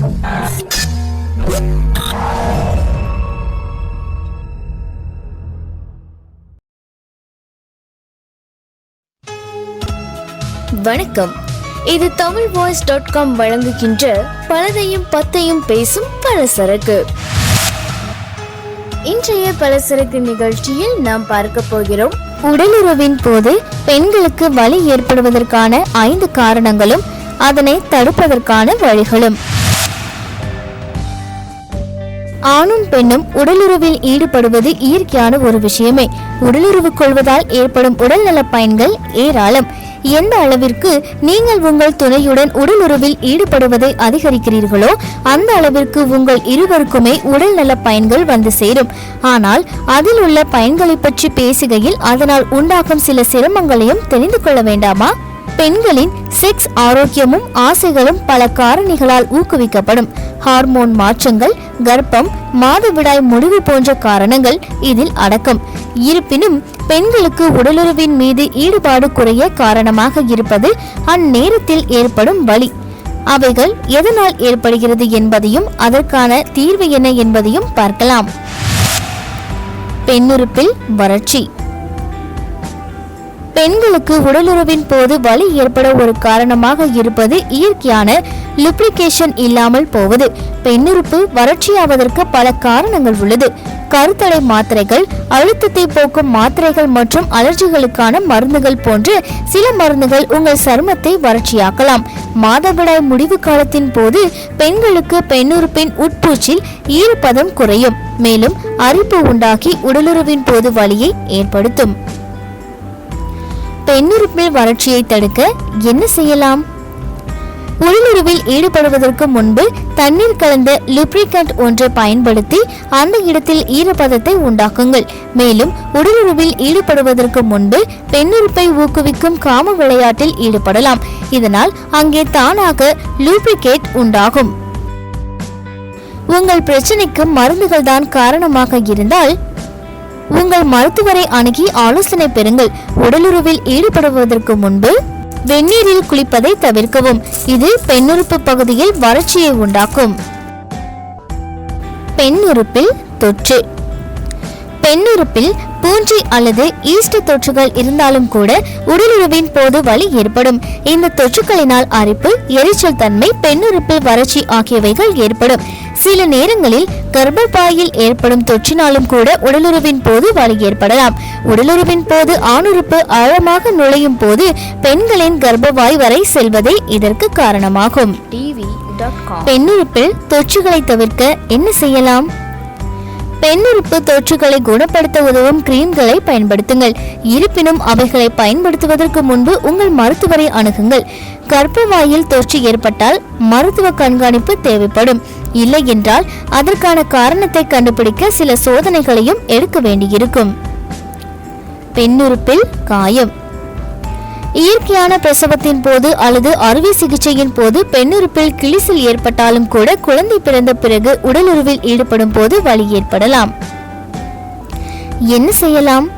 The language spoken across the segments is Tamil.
வணக்கம். இது தமிழ் வாய்ஸ் டாட் காம் வழங்குகின்ற பலதையும் பத்தையும் பேசும் பலசரக்கு. இன்றைய பலசரக்கு நிகழ்ச்சியில் நாம் பார்க்க போகிறோம். உடலுறவின் போது பெண்களுக்கு வலி ஏற்படுவதற்கான ஐந்து காரணங்களும் அதனை தடுப்பதற்கான வழிகளும். ஆணும் பெண்ணும் உடலுறவில் ஈடுபடுவது இயற்கையான ஒரு விஷயமே. உடலுறவு கொள்வதால் ஏற்படும் உடல்நல பயன்கள் ஏராளம். எந்த அளவிற்கு நீங்கள் உங்கள் துணையுடன் உடலுறவில் ஈடுபடுவதை அதிகரிக்கிறீர்களோ அந்த அளவிற்கு உங்கள் இருவருக்குமே உடல்நல பயன்கள் வந்து சேரும். ஆனால் அதில் உள்ள பயன்களை பற்றி பேசுகையில் அதனால் உண்டாகும் சில சிரமங்களையும் தெரிந்து கொள்ள வேண்டாமா? பெண்களின் செக்ஸ் ஆரோக்கியமும் ஆசைகளும் பல காரணிகளால் ஊக்குவிக்கப்படும். ஹார்மோன் மாற்றங்கள் கர்ப்பம் மாதவிடாய் முடிவு போன்ற காரணங்கள் இதில் அடக்கம். இருப்பினும் பெண்களுக்கு உடலுறவின் மீது ஈடுபாடு குறைய காரணமாக இருப்பது அந்நேரத்தில் ஏற்படும் வலி. அவைகள் எதனால் ஏற்படுகிறது என்பதையும் அதற்கான தீர்வு என்ன என்பதையும் பார்க்கலாம். பெண்ணுறுப்பில் வறட்சி. பெண்களுக்கு உடலுறவின் போது வலி ஏற்பட ஒரு காரணமாக இருப்பது இயற்கையான லிப்ளிகேஷன் இல்லாமல் போவது. பெண்ணுறுப்பு வறட்சியாவதற்கு பல காரணங்கள் உள்ளது. கருத்தடை மாத்திரைகள் அழுத்தத்தை போக்கும் மாத்திரைகள் மற்றும் அலர்ஜிகளுக்கான மருந்துகள் போன்ற சில மருந்துகள் உங்கள் சருமத்தை வறட்சியாக்கலாம். மாதவிடாய் முடிவு காலத்தின் போது பெண்களுக்கு பெண்ணுறுப்பின் உட்பூச்சில் ஈரப்பதம் குறையும். மேலும் அரிப்பு உண்டாக்கி உடலுறவின் போது வலியை ஏற்படுத்தும். பெண்ணுறுப்பில் வறட்சியை தடுக்க என்ன செய்யலாம்? உடலுறவில் ஈடுபடுவதற்கு முன்பு தண்ணீர் கலந்த லுப்ரிகண்ட் ஒன்றை பயன்படுத்தி அந்த இடத்தில் ஈரப்பதத்தை உண்டாக்குங்கள். மேலும் உடலுறவில் ஈடுபடுவதற்கு முன்பு பெண்ணுறுப்பை ஊக்குவிக்கும் காம விளையாட்டில் ஈடுபடலாம். இதனால் அங்கே தானாக லூப்ரிகேட் உண்டாகும். உங்கள் பிரச்சனைக்கு மருந்துகள் தான் காரணமாக இருந்தால் உங்கள் மருத்துவரை அணுகி ஆலோசனை பெறுங்கள். உடலுறவில் ஈடுபடுவதற்கு முன்பு வெந்நீரில் குளிப்பதை தவிர்க்கவும். இது பெண்ணுறுப்பு பகுதியில் வறட்சியை உண்டாக்கும். பெண்ணுறுப்பில் தொற்று. பெண்ணுறுப்பில் பூஞ்சை அல்லது ஈஸ்ட் தொற்றுகள் இருந்தாலும் கூட உடலுறவின் போது வலி ஏற்படும். இந்த தொற்றுகளினால் அரிப்பு எரிச்சல் தன்மை பெண்ணுறுப்பில் வறட்சி ஆகியவைகள் ஏற்படும். சில நேரங்களில் கர்ப்பப்பாயில் ஏற்படும் தொற்றினாலும் கூட உடலுறவின் போது வலி ஏற்படலாம். உடலுறவின் போது ஆணுறுப்பு ஆழமாக நுழையும் போது பெண்களின் கர்ப்பவாய் வரை செல்வதே இதற்கு காரணமாகும். பெண்ணுறுப்பில் தொற்றுகளை தவிர்க்க என்ன செய்யலாம்? பெண்ணுறுப்பு தொற்றுகளை குணப்படுத்த உதவும் கிரீம்களை பயன்படுத்துங்கள். இருப்பினும் அவைகளை பயன்படுத்துவதற்கு முன்பு உங்கள் மருத்துவரை அணுகுங்கள். கர்ப்பவாயில் தொற்று ஏற்பட்டால் மருத்துவ கண்காணிப்பு தேவைப்படும். இல்லை என்றால் அதற்கான காரணத்தை கண்டுபிடிக்க சில சோதனைகளையும் எடுக்க வேண்டியிருக்கும். பெண்ணுறுப்பில் காயம். இயற்கையான பிரசவத்தின் போது அல்லது அறுவை சிகிச்சையின் போது பெண்ணுறுப்பில் கிழிசல் ஏற்பட்டாலும் கூட குழந்தை பிறந்த பிறகு உடலுறவில் ஈடுபடும் போது வலி ஏற்படலாம். என்ன செய்யலாம்?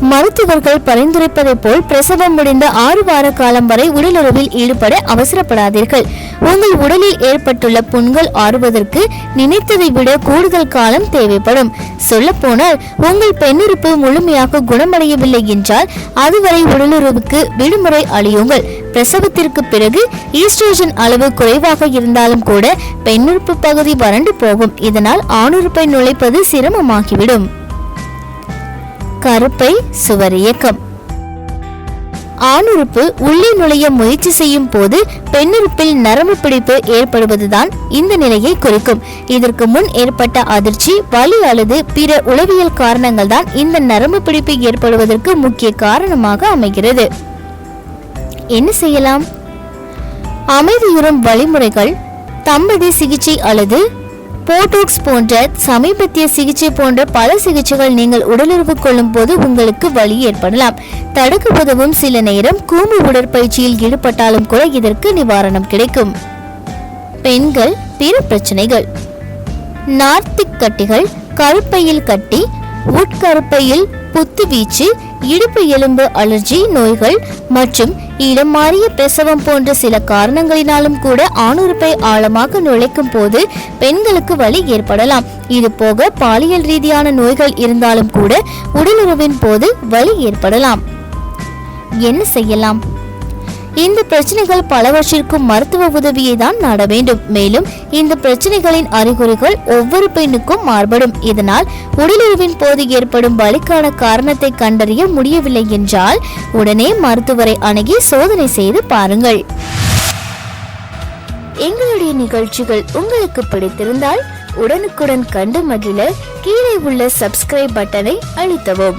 மருத்துவர்கள் பரிந்துரைப்பதை போல் பிரசவம் முடிந்த ஆறு வார காலம் வரை உடலுறவில் ஈடுபட அவசரப்படாதீர்கள். உங்கள் உடலில் ஏற்பட்டுள்ள புண்கள் ஆறுவதற்கு நினைத்ததை விட கூடுதல் காலம் தேவைப்படும். சொல்லப்போனால் உங்கள் பெண்ணுறுப்பு முழுமையாக குணமடையவில்லை என்றால் அதுவரை உடலுறவுக்கு விடுமுறை அளியுங்கள். பிரசவத்திற்கு பிறகு ஈஸ்ட்ரோஜன் அளவு குறைவாக இருந்தாலும் கூட பெண்ணுறுப்பு பகுதி வறண்டு போகும். இதனால் ஆணுறுப்பை நுழைப்பது சிரமமாகிவிடும். கருப்பை சுவர் இயக்கம். ஆணுறுப்பு உள்ளே நுழைய முயற்சி செய்யும் போது பெண்ணுறுப்பில் நரம்பு பிடிப்பு ஏற்படுவதுதான் இந்த நிலையை குறிக்கும். இதற்கு முன் ஏற்பட்ட அதிர்ச்சி வலி அல்லது பிற உளவியல் காரணங்கள் தான் இந்த நரம்பு பிடிப்பு ஏற்படுவதற்கு முக்கிய காரணமாக அமைகிறது. என்ன செய்யலாம்? அமைதியுறும் வழிமுறைகள் தம்பதி சிகிச்சை அல்லது போட்டோக்ஸ் போன்ற சமீபத்திய சிகிச்சை போன்ற பல சிகிச்சைகள் நீங்கள் உடலுறவு கொள்ளும் போது உங்களுக்கு வலி ஏற்படலாம். தடுக்க உதவும் சில நேரம் கூம்பு உடற்பயிற்சியில் ஈடுபட்டாலும் கூட இதற்கு நிவாரணம் கிடைக்கும். பெண்கள் பிற பிரச்சனைகள். நார்த்திக் கட்டிகள் கருப்பையில் கட்டி உட்கருப்பையில் புத்துவீச்சு இடுப்பு எலும்பு அலர்ஜி நோய்கள் மற்றும் இடம் மாறிய பிரசவம் போன்ற சில காரணங்களினாலும் கூட ஆணுறுப்பை ஆழமாக நுழைக்கும் போது பெண்களுக்கு வலி ஏற்படலாம். இது போக பாலியல் ரீதியான நோய்கள் இருந்தாலும் கூட உடலுறவின் போது வலி ஏற்படலாம். என்ன செய்யலாம்? இந்த பிரச்சனைகள் பலவற்றிற்கும் மருத்துவ உதவியை தான் நாட வேண்டும். மேலும் இந்த பிரச்சனைகளின் அறிகுறிகள் ஒவ்வொரு பெண்ணுக்கும் மாறுபடும். இதனால் உடலுறவின் போது ஏற்படும் வலிக்கான காரணத்தை கண்டறிய முடியவில்லை என்றால் உடனே மருத்துவரை அணுகி சோதனை செய்து பாருங்கள். எங்களுடைய நிகழ்ச்சிகள் உங்களுக்கு பிடித்திருந்தால் உடனுக்குடன் கண்டு மகிழ கீழே உள்ள சப்ஸ்கிரைப் பட்டனை அழுத்தவும்.